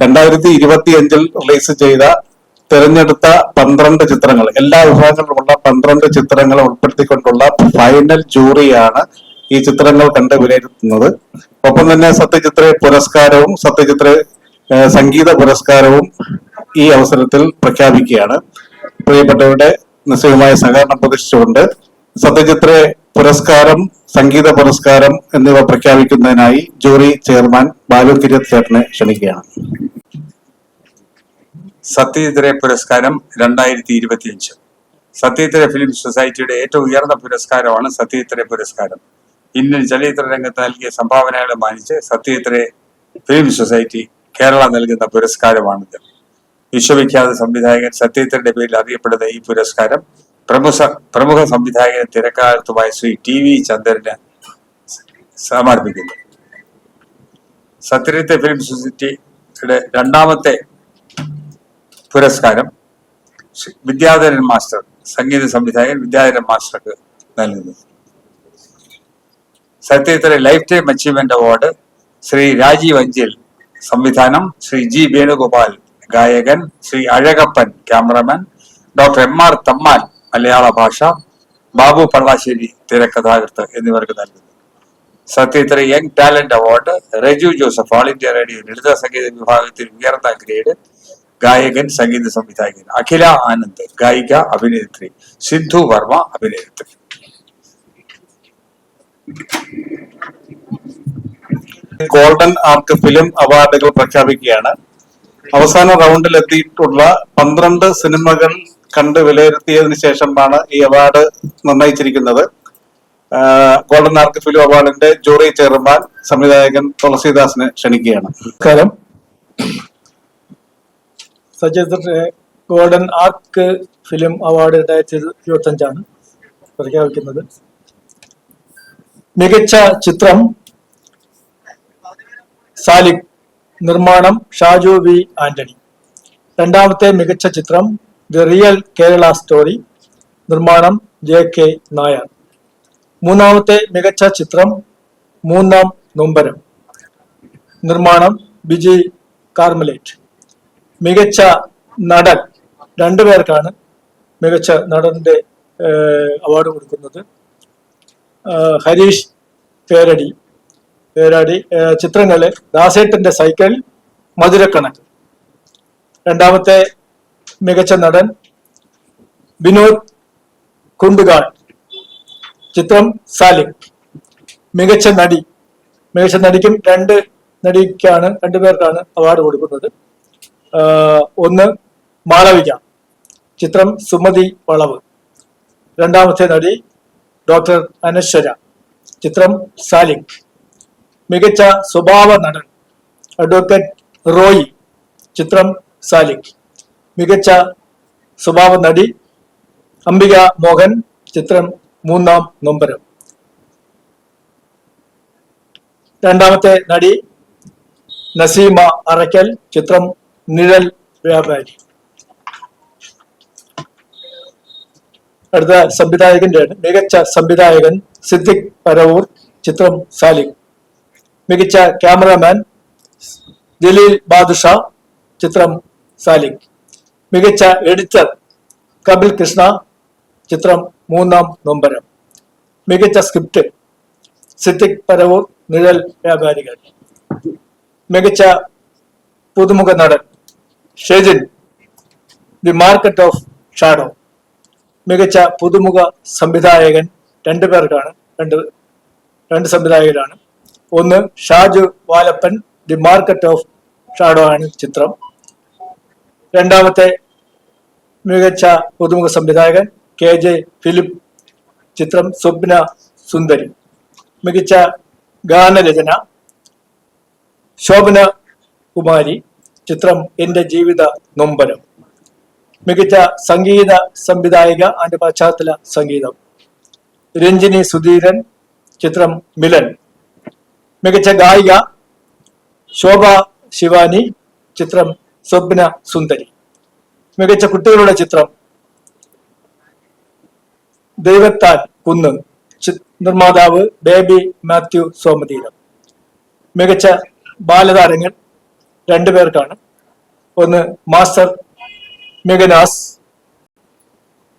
രണ്ടായിരത്തി ഇരുപത്തി അഞ്ചിൽ റിലീസ് ചെയ്ത തിരഞ്ഞെടുത്ത പന്ത്രണ്ട് ചിത്രങ്ങൾ എല്ലാ വിഭാഗങ്ങളിലുമുള്ള പന്ത്രണ്ട് ചിത്രങ്ങൾ ഉൾപ്പെടുത്തിക്കൊണ്ടുള്ള ഫൈനൽ ജൂറിയാണ് ഈ ചിത്രങ്ങൾ കണ്ട് വിലയിരുത്തുന്നത്. ഒപ്പം തന്നെ സത്യചിത്ര പുരസ്കാരവും സത്യചിത്ര സംഗീത പുരസ്കാരവും ഈ അവസരത്തിൽ പ്രഖ്യാപിക്കുകയാണ്. പ്രിയപ്പെട്ടവരുടെ നിശ്ചയമായ സഹകരണം പ്രതീക്ഷിച്ചുകൊണ്ട് സത്യജിത്ര പുരസ്കാരം സംഗീത പുരസ്കാരം എന്നിവ പ്രഖ്യാപിക്കുന്നതിനായി ജൂറി ചെയർമാൻ ബാലു കിരത് ചേട്ടനെ ക്ഷണിക്കുകയാണ്. സത്യജിത്രെ പുരസ്കാരം രണ്ടായിരത്തി ഇരുപത്തിയഞ്ച് സത്യജിത്രെ ഫിലിം സൊസൈറ്റിയുടെ ഏറ്റവും ഉയർന്ന പുരസ്കാരമാണ് സത്യജിത്രെ പുരസ്കാരം. ഇന്ത്യൻ ചലച്ചിത്ര രംഗത്ത് നൽകിയ സംഭാവനകളെ മാനിച്ച് സത്യജിത്രെ ഫിലിം സൊസൈറ്റി കേരള നൽകുന്ന പുരസ്കാരമാണിത്. വിശ്വവിഖ്യാത സംവിധായകൻ സത്യജിത്രയുടെ പേരിൽ അറിയപ്പെടുന്ന ഈ പുരസ്കാരം പ്രമുഖ പ്രമുഖ സംവിധായകൻ തിരക്കാലത്തുമായ ശ്രീ ടി വി ചന്ദ്രന് സമർപ്പിക്കുന്നു. സത്യരത്തെ ഫിലിം സൊസൈറ്റിയുടെ രണ്ടാമത്തെ പുരസ്കാരം വിദ്യാധരൻ മാസ്റ്റർ സംഗീത സംവിധായകൻ വിദ്യാധരൻ മാസ്റ്റർക്ക് നൽകുന്നു. സത്യത്തിലെ life time achievement award Shri Rajeev Anchal. സംവിധാനം ശ്രീ ജി വേണുഗോപാൽ. ഗായകൻ Shri Azhagappan. Cameraman doctor M R Thamman മലയാള ഭാഷ ബാബു പള്ളാശ്ശേരി തിരക്കഥാകൃത്ത് എന്നിവർക്ക് നൽകുന്നു. സത്യത്ര young talent award Reju Joseph all India radio ലളിത സംഗീത വിഭാഗത്തിൽ ഉയർന്ന ഗ്രേഡ് ഗായകൻ സംഗീത സംവിധായകൻ അഖില ആനന്ദ് ഗായിക അഭിനേത്രി സിന്ധു വർമ്മ അഭിനേത്രി. ഗോൾഡൻ ആർക്ക് ഫിലിം അവാർഡുകൾ പ്രഖ്യാപിക്കുകയാണ്. അവസാന റൗണ്ടിൽ എത്തിയിട്ടുള്ള പന്ത്രണ്ട് സിനിമകൾ കണ്ട് വിലയിരുത്തിയതിനു ശേഷമാണ് ഈ അവാർഡ് നിർണയിച്ചിരിക്കുന്നത്. ഗോൾഡൻ ആർക്ക് ഫിലിം അവാർഡിന്റെ ജൂറി ചെയർമാൻ സംവിധായകൻ തുളസീദാസിനെ ക്ഷണിക്കുകയാണ്. നമസ്കാരം. സജസ്റ്റ് ഗോൾഡൻ ആർക്ക് ഫിലിം അവാർഡ് രണ്ടായിരത്തി ഇരുപത്തി അഞ്ചാണ് പ്രഖ്യാപിക്കുന്നത്. മികച്ച ചിത്രം സാലിക് നിർമ്മാണം ഷാജു വി ആന്റണി. രണ്ടാമത്തെ മികച്ച ചിത്രം ദി റിയൽ കേരള സ്റ്റോറി നിർമ്മാണം ജെ കെ നായർ. മൂന്നാമത്തെ മികച്ച ചിത്രം മൂന്നാം നൊമ്പരം. നിർമ്മാണം ബിജി കാർമലേറ്റ്. മികച്ച നടൻ രണ്ടുപേർക്കാണ് മികച്ച നടന്റെ അവാർഡ് കൊടുക്കുന്നത്. ഹരീഷ് പേരടി. പേരാടി ചിത്രങ്ങൾ ദാസേട്ടന്റെ സൈക്കിൾ മധുരക്കണക്ക്. രണ്ടാമത്തെ മികച്ച നടൻ വിനോദ് കുണ്ടുകാൾ ചിത്രം സാലിക് മികച്ച നടി. മികച്ച നടിക്കും രണ്ട് നടിക്കാണ് രണ്ടുപേർക്കാണ് അവാർഡ് കൊടുക്കുന്നത്. ഒന്ന് മാളവിക. ചിത്രം സുമതി വളവ്. രണ്ടാമത്തെ നടി ഡോക്ടർ അനശ്വര. ചിത്രം സാലിക് മികച്ച സ്വഭാവ നടൻ അഡ്വക്കേറ്റ് റോയി. ചിത്രം സാലിക് മികച്ച സ്വഭാവ നടി അംബിക മോഹൻ ചിത്രം മൂന്നാം നൊമ്പരം. രണ്ടാമത്തെ നടി നസീമ അറയ്ക്കൽ ചിത്രം നിഴൽ വ്യാപാരി. അടുത്ത സംവിധായകന്റെയാണ് മികച്ച സംവിധായകൻ സിദ്ദിഖ് പരവൂർ ചിത്രം സാലിം. മികച്ച ക്യാമറാമാൻ ജലീൽ ബാദുഷ ചിത്രം സാലിം. മികച്ച എഡിറ്റർ കപിൽ കൃഷ്ണ ചിത്രം മൂന്നാം നൊമ്പരം. മികച്ച സ്ക്രിപ്റ്റ് സിദ്ദിഖ് പരവൂർ നിഴൽ വ്യാപാരികൾ. മികച്ച പുതുമുഖ നടൻ Shejin the market of shadow. മികച്ച പുതുമുഖ സംവിധായകൻ രണ്ടു പേർക്കാണ് രണ്ട് രണ്ട് സംവിധായകരാണ്. ഒന്ന് Shaju Valappan the market of shadow ആണ് ചിത്രം. രണ്ടാമത്തെ മികച്ച പുതുമുഖ സംവിധായകൻ കെ ജെ ഫിലിപ്പ് ചിത്രം സ്വപ്ന സുന്ദരി. മികച്ച ഗാനരചന ശോഭന കുമാരി. ചിത്രം എന്റെ ജീവിത നൊമ്പരം. മികച്ച സംഗീത സംവിധായിക ആൻഡ് പശ്ചാത്തല സംഗീതം. രഞ്ജിനി സുധീരൻ. ചിത്രം മിലൻ. മികച്ച ഗായിക ശോഭ ശിവാനി. ചിത്രം സ്വപ്ന സുന്ദരി. മികച്ച കുട്ടികളുടെ ചിത്രം. ദൈവത്താൽ കുന്ന്. നിർമ്മാതാവ് ബേബി മാത്യു സോമതീരം മികച്ച ബാലതാരങ്ങൾ രണ്ടു പേർക്കാണ്. ഒന്ന് മാസ്റ്റർ മെഗനാസ്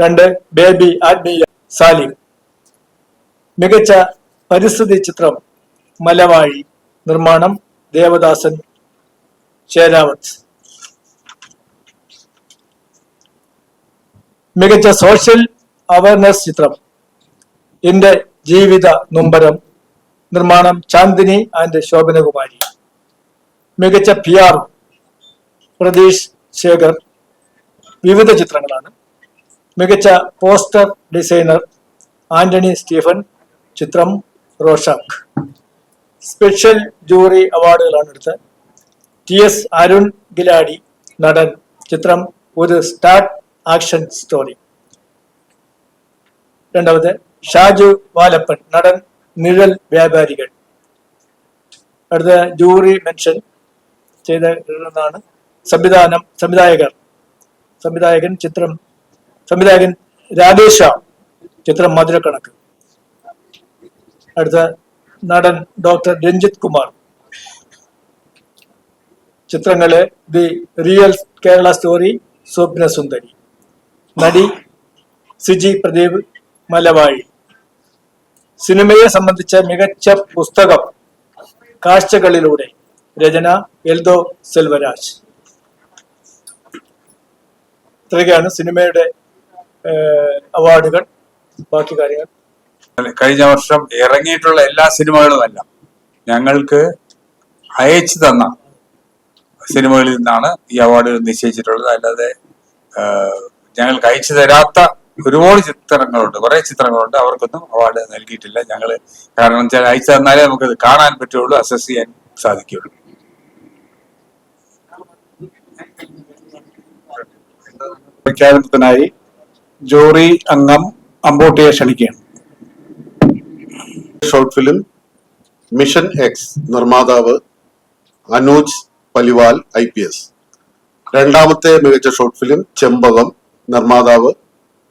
രണ്ട് ബേബി ആത്മീയ സാലിം. മികച്ച പരിസ്ഥിതി ചിത്രം മലവാഴി. നിർമ്മാണം ദേവദാസൻ ഷേരാവത്ത് മികച്ച സോഷ്യൽ അവയർനെസ് ചിത്രം. എന്റെ ജീവിത നൊമ്പരം നിർമ്മാണം ചാന്ദിനി ആൻഡ് ശോഭനകുമാരി. മികച്ച പി ആർ പ്രതീഷ് ശേഖർ വിവിധ ചിത്രങ്ങളാണ്. മികച്ച പോസ്റ്റർ ഡിസൈനർ ആന്റണി സ്റ്റീഫൻ ചിത്രം റോഷാക്ക് സ്പെഷ്യൽ ജൂറി അവാർഡുകളാണ് എടുത്തത്. ടി എസ് അരുൺ ഗിലാടി നടൻ ചിത്രം ഒരു സ്റ്റാർട്ട് ആക്ഷൻ സ്റ്റോറി രണ്ടാമത് ഷാജു വാലപ്പൻ നടൻ നിഴൽ വ്യാപാരികൾ. അടുത്ത ജൂറി മെൻഷൻ ചെയ്ത ചെയ്തതാണ് സംവിധാനം സംവിധായകർ. സംവിധായകൻ ചിത്രം സംവിധായകൻ രാധേഷ ചിത്രം മധുരക്കണക്ക്. അടുത്ത നടൻ ഡോക്ടർ രഞ്ജിത് കുമാർ. ചിത്രങ്ങളെ the real Kerala story Swapna Sundari നടി സുജി പ്രദീപ് മലവാഴി സിനിമയെ സംബന്ധിച്ച മികച്ച പുസ്തകം കാഴ്ചകളിലൂടെ രചന എൽദോ സെൽവരാജ്. ഇത്രയൊക്കെയാണ് സിനിമയുടെ അവാർഡുകൾ. ബാക്കി കാര്യങ്ങൾ. കഴിഞ്ഞ വർഷം ഇറങ്ങിയിട്ടുള്ള എല്ലാ സിനിമകളുമല്ല ഞങ്ങൾക്ക് അയച്ചു തന്ന സിനിമകളിൽ നിന്നാണ് ഈ അവാർഡുകൾ നിശ്ചയിച്ചിട്ടുള്ളത്. അല്ലാതെ ഞങ്ങൾക്ക് അയച്ചു തരാത്ത ഒരുപാട് ചിത്രങ്ങളുണ്ട്. കുറെ ചിത്രങ്ങളുണ്ട്. അവർക്കൊന്നും അവാർഡ് നൽകിയിട്ടില്ല. ഞങ്ങൾ കാരണം വെച്ചാൽ അയച്ചു തന്നാലേ നമുക്കത് കാണാൻ പറ്റുള്ളൂ അസസ് ചെയ്യാൻ സാധിക്കുള്ളൂ പ്രഖ്യാപനത്തിനായി ജോറി അംഗം അമ്പോട്ടിയെ ക്ഷണിക്കുകയാണ്. ഷോർട്ട് ഫിലിം മിഷൻ എക്സ് നിർമ്മാതാവ് Anuj Paliwal I P S. രണ്ടാമത്തെ മികച്ച ഷോർട്ട് ഫിലിം ചെമ്പകം നിർമ്മാതാവ്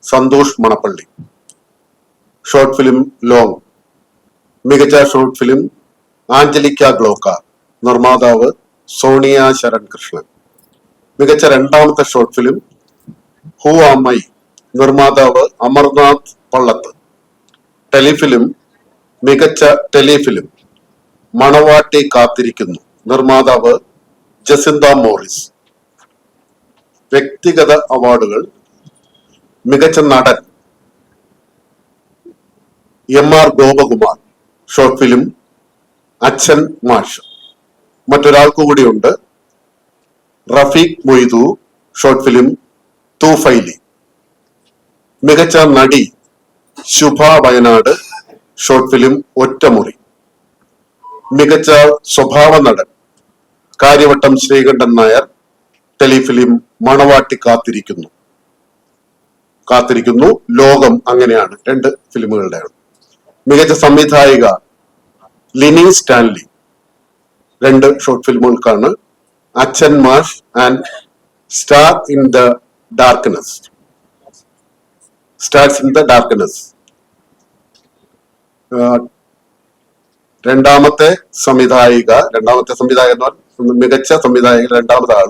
Santhosh Manappally. Short film long. മികച്ച ഷോർട്ട് ഫിലിം ആഞ്ചലിക്ക ഗ്ലോക്ക നിർമ്മാതാവ് സോണിയ ശരൺ കൃഷ്ണൻ മികച്ച രണ്ടാമത്തെ ഷോർട്ട് ഫിലിം ഹൂ ആമൈ നിർമ്മാതാവ് അമർനാഥ് പള്ളത്ത്. ടെലിഫിലിം മികച്ച ടെലിഫിലിം. മണവാട്ടി കാത്തിരിക്കുന്നു. നിർമ്മാതാവ് ജസിന്ത മോറിസ്. വ്യക്തിഗത അവാർഡുകൾ മികച്ച നടൻ M R Gopakumar. Short film Achan Mash. മറ്റൊരാൾക്ക് കൂടിയുണ്ട് Rafeeq Moidu. Short film Thufaili. മികച്ച നടി ശുഭ വയനാട്. ഷോർട്ട് ഫിലിം ഒറ്റമുറി. മികച്ച സ്വഭാവ നടൻ കാര്യവട്ടം ശ്രീകണ്ഠൻ നായർ. ടെലിഫിലിം മണവാട്ടി കാത്തിരിക്കുന്നു. കാത്തിരിക്കുന്നു. ലോകം അങ്ങനെയാണ്. രണ്ട് ഫിലിമുകളുടെയാണ്. മികച്ച സംവിധായിക ലിനി സ്റ്റാൻലി. രണ്ട് short ഫിലിമുകൾക്കാണ്. Achan Mash and star in the darkness. Stars in the darkness. രണ്ടാമത്തെ സംവിധായിക രണ്ടാമത്തെ സംവിധായകന്മാർ മികച്ച സംവിധായക രണ്ടാമത്തെ ആൾ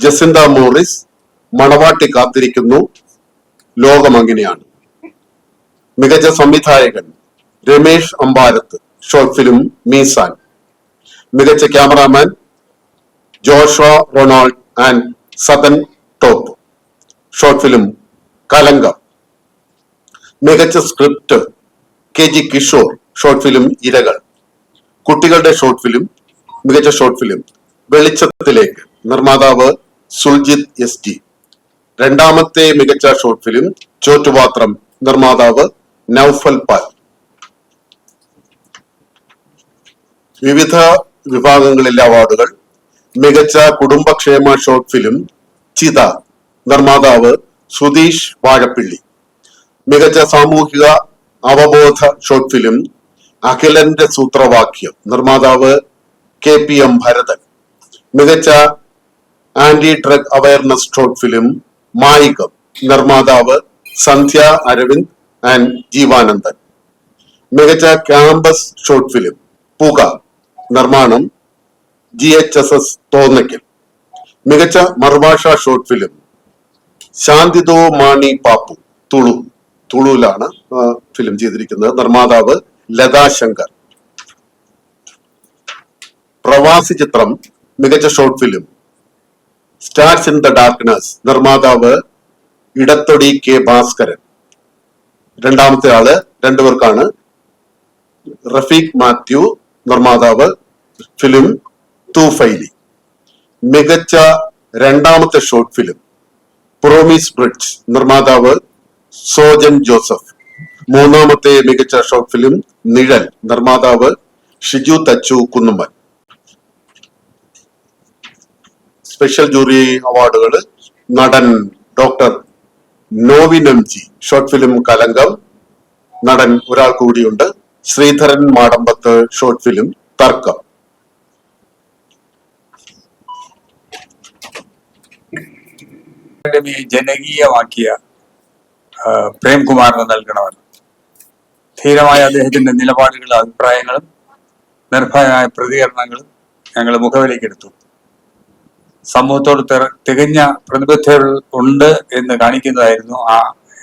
ജസിന്ത മോറിസ് മണവാട്ടി കാത്തിരിക്കുന്നു. ലോകം അങ്ങനെയാണ്. മികച്ച സംവിധായകൻ രമേഷ് അമ്പാരത്ത് ഷോർട്ട് ഫിലിം മീസാൻ. മികച്ച cameraman Josho Ronald and Sadan top. Short film Kalanka. മികച്ച script K G Kishore short film ഇരകൾ. കുട്ടികളുടെ ഷോർട്ട് ഫിലിം മികച്ച ഷോർട്ട് ഫിലിം. വെളിച്ചത്തിലേക്ക്. നിർമ്മാതാവ് സുൽജിത് എസ് ടി. രണ്ടാമത്തെ മികച്ച ഷോർട്ട് ഫിലിം ചോറ്റുപാത്രം നിർമ്മാതാവ് നൌഫൽ പാൽ. വിവിധ വിഭാഗങ്ങളിലെ അവാർഡുകൾ മികച്ച കുടുംബക്ഷേമ ഷോർട്ട് ഫിലിം ചിത നിർമ്മാതാവ് സുധീഷ് വാഴപ്പിള്ളി. മികച്ച സാമൂഹിക അവബോധ ഷോർട്ട് ഫിലിം അഖിലന്റെ സൂത്രവാക്യം നിർമ്മാതാവ് കെ പി എം ഭരതൻ. മികച്ച anti drug awareness short film Mayikam നിർമ്മാതാവ് സന്ധ്യ അരവിന്ദ് ആൻഡ് ജീവാനന്ദൻ. മികച്ച ക്യാമ്പസ് ഷോർട്ട് ഫിലിം പുക നിർമ്മാണം G H S S Thonnakkal. മികച്ച മറുഭാഷ ഷോർട്ട് ഫിലിം ശാന്തിദോ മാണി പാപ്പു തുളു തുളുവിലാണ് ഫിലിം ചെയ്തിരിക്കുന്നത്. നിർമ്മാതാവ് ലതാ ശങ്കർ. പ്രവാസി ചിത്രം മികച്ച short film stars in the darkness നിർമ്മാതാവ് ഇടത്തൊടി കെ ഭാസ്കരൻ. രണ്ടാമത്തെ ആൾ രണ്ടുപേർക്കാണ് റഫീഖ് മാത്യു നിർമ്മാതാവ് ഫിലിം തൂഫൈലി. മികച്ച രണ്ടാമത്തെ ഷോർട്ട് ഫിലിം പ്രോമിസ് ബ്രിഡ്ജ് നിർമ്മാതാവ് സോജൻ ജോസഫ്. മൂന്നാമത്തെ മികച്ച ഷോർട്ട് ഫിലിം നിഴൽ നിർമ്മാതാവ് ഷിജു തച്ചു കുന്നുമ്മൻ സ്പെഷ്യൽ ജൂറി അവാർഡുകൾ നടൻ doctor Novin M G. Short film Kalankam. നടൻ ഒരാൾ കൂടിയുണ്ട്. ശ്രീധരൻ മാടമ്പത്ത് ഷോർട്ട് ഫിലിം തർക്കം. അക്കാദമിയെ ജനകീയമാക്കിയ പ്രേംകുമാറിന് നൽകണമെന്ന് ധീരമായ അദ്ദേഹത്തിന്റെ നിലപാടുകളും അഭിപ്രായങ്ങളും നിർഭയമായ പ്രതികരണങ്ങളും ഞങ്ങൾ മുഖവിലേക്കെടുത്തു സമൂഹത്തോട് തികഞ്ഞ പ്രതിബദ്ധതകൾ ഉണ്ട് എന്ന് കാണിക്കുന്നതായിരുന്നു ആ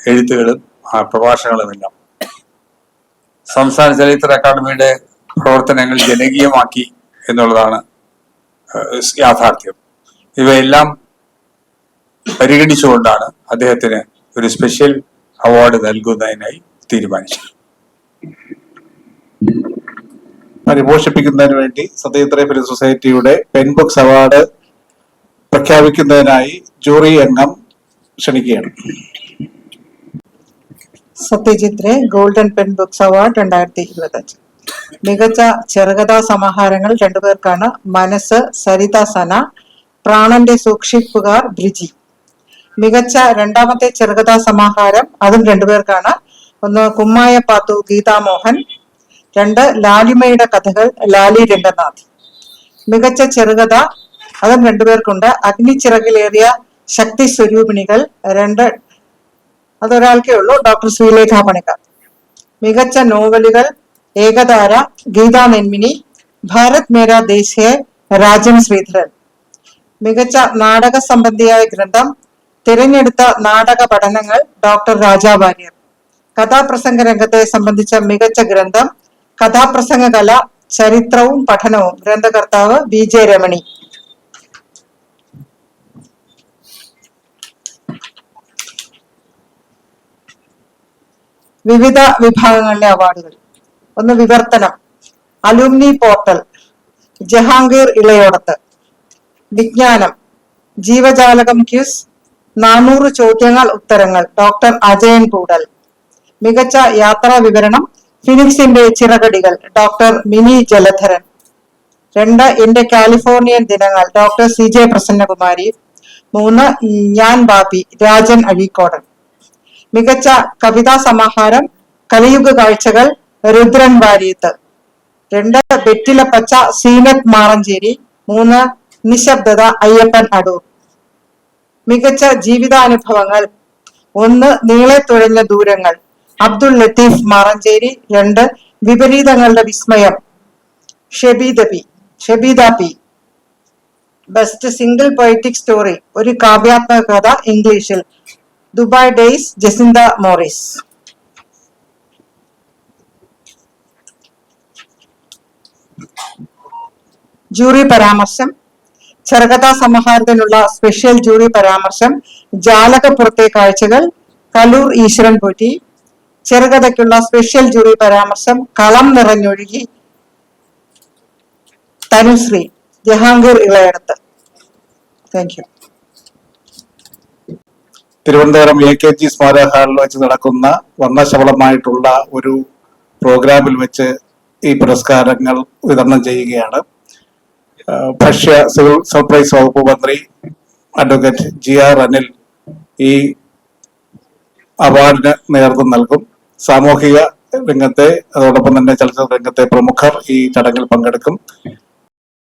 എഴുത്തുകളും ആ പ്രഭാഷണങ്ങളുമെല്ലാം. സംസ്ഥാന ചലച്ചിത്ര അക്കാദമിയുടെ പ്രവർത്തനങ്ങൾ ജനകീയമാക്കി എന്നുള്ളതാണ് യാഥാർത്ഥ്യം. ഇവയെല്ലാം പരിഗണിച്ചുകൊണ്ടാണ് അദ്ദേഹത്തിന് ഒരു സ്പെഷ്യൽ അവാർഡ് നൽകുന്നതിനായി തീരുമാനിച്ചത്. പരിപോഷിപ്പിക്കുന്നതിന് വേണ്ടി സത്യത്ര ഫിലിം സൊസൈറ്റിയുടെ പെൻ ബുക്സ് അവാർഡ് പ്രഖ്യാപിക്കുന്നതിനായി ജൂറി അംഗം ക്ഷണിക്കുകയാണ്. Satyajit Ray golden pen books award രണ്ടായിരത്തി ഇരുപത്തഞ്ച് മികച്ച ചെറുകഥാ സമാഹാരങ്ങൾ രണ്ടുപേർക്കാണ് മനസ്സ് സരിത സന പ്രാണന്റെ സൂക്ഷിപ്പുകാർ ബ്രിജി. മികച്ച രണ്ടാമത്തെ ചെറുകഥാ സമാഹാരം അതും രണ്ടുപേർക്കാണ്. ഒന്ന് കുമ്മായ പാത്തു ഗീതാമോഹൻ രണ്ട് ലാലിമയുടെ കഥകൾ ലാലി രംഗനാഥ്. മികച്ച ചെറുകഥ അതും രണ്ടുപേർക്കുണ്ട് അഗ്നിച്ചിറകിലേറിയ ശക്തി സ്വരൂപിണികൾ രണ്ട് അതൊരാൾക്കേ ഉള്ളൂ ഡോക്ടർ ശ്രീലേഖ പണിക്കർ. മികച്ച നോവലുകൾ ഏകതാര ഗീതാ നെന്മിനി ഭാരത് മേര ദേശീയ രാജൻ ശ്രീധരൻ. മികച്ച നാടക സംബന്ധിയായ ഗ്രന്ഥം തിരഞ്ഞെടുത്ത നാടക പഠനങ്ങൾ ഡോക്ടർ രാജാ വാര്യർ കഥാപ്രസംഗ രംഗത്തെ സംബന്ധിച്ച മികച്ച ഗ്രന്ഥം കഥാപ്രസംഗ കല ചരിത്രവും പഠനവും ഗ്രന്ഥകർത്താവ് ബി ജെ രമണി. വിവിധ വിഭാഗങ്ങളിലെ അവാർഡുകൾ. ഒന്ന് വിവർത്തനം. Alumni portal. ജഹാംഗീർ ഇളയോടത്ത്. വിജ്ഞാനം. ജീവജാലകം ക്യൂസ്. നാനൂറ് ചോദ്യങ്ങൾ ഉത്തരങ്ങൾ. ഡോക്ടർ അജയൻ കൂടൽ മികച്ച യാത്രാ വിവരണം. ഫിനിക്സിന്റെ ചിറകടികൾ. ഡോക്ടർ മിനി ജലധരൻ. രണ്ട് എന്റെ കാലിഫോർണിയൻ ദിനങ്ങൾ. Doctor C J Prasannakumari. മൂന്ന് ഞാൻ ബാബി രാജൻ അഴീക്കോടൻ. മികച്ച കവിതാ സമാഹാരം കലിയുഗ കാഴ്ചകൾ രുദ്രൻ വാരിയത്ത്. രണ്ട് വെറ്റിലപ്പച്ച സീനത്ത് മാറഞ്ചേരി. മൂന്ന് നിശബ്ദത അയ്യപ്പൻ അടൂർ. മികച്ച ജീവിതാനുഭവങ്ങൾ. ഒന്ന് നീളെ തുഴഞ്ഞ ദൂരങ്ങൾ. അബ്ദുൾ ലത്തീഫ് മാറഞ്ചേരി. രണ്ട് വിപരീതങ്ങളുടെ വിസ്മയം. Shebeeda P Shebeeda P. Best single poetic story ഒരു കാവ്യാത്മക കഥ ഇംഗ്ലീഷിൽ. Dubai days Jacintha Morris. Jury പരാമർശം. ചെറുകഥാ സമാഹാരത്തിനുള്ള സ്പെഷ്യൽ ജൂറി പരാമർശം. ജാലകപ്പുറത്തെ കാഴ്ചകൾ. കലൂർ ഈശ്വരൻ പോറ്റി ചെറുകഥയ്ക്കുള്ള സ്പെഷ്യൽ ജൂറി പരാമർശം. കളം നിറഞ്ഞൊഴുകി. Tanushree Jahangir Elayadath. Thank you Thiruvananthapuram A K G സ്മാരക ഹാളിൽ വെച്ച് നടക്കുന്ന വർണശബളമായിട്ടുള്ള ഒരു പ്രോഗ്രാമിൽ വെച്ച് ഈ പുരസ്കാരങ്ങൾ വിതരണം ചെയ്യുകയാണ്. ഭക്ഷ്യ സിവിൽ സർപ്രൈസ് വകുപ്പ് മന്ത്രി അഡ്വക്കേറ്റ് ജി ആർ അനിൽ ഈ അവാർഡിന് നേതൃത്വം നൽകും. സാമൂഹിക രംഗത്തെ അതോടൊപ്പം തന്നെ ചലച്ചിത്ര രംഗത്തെ പ്രമുഖർ ഈ ചടങ്ങിൽ പങ്കെടുക്കും.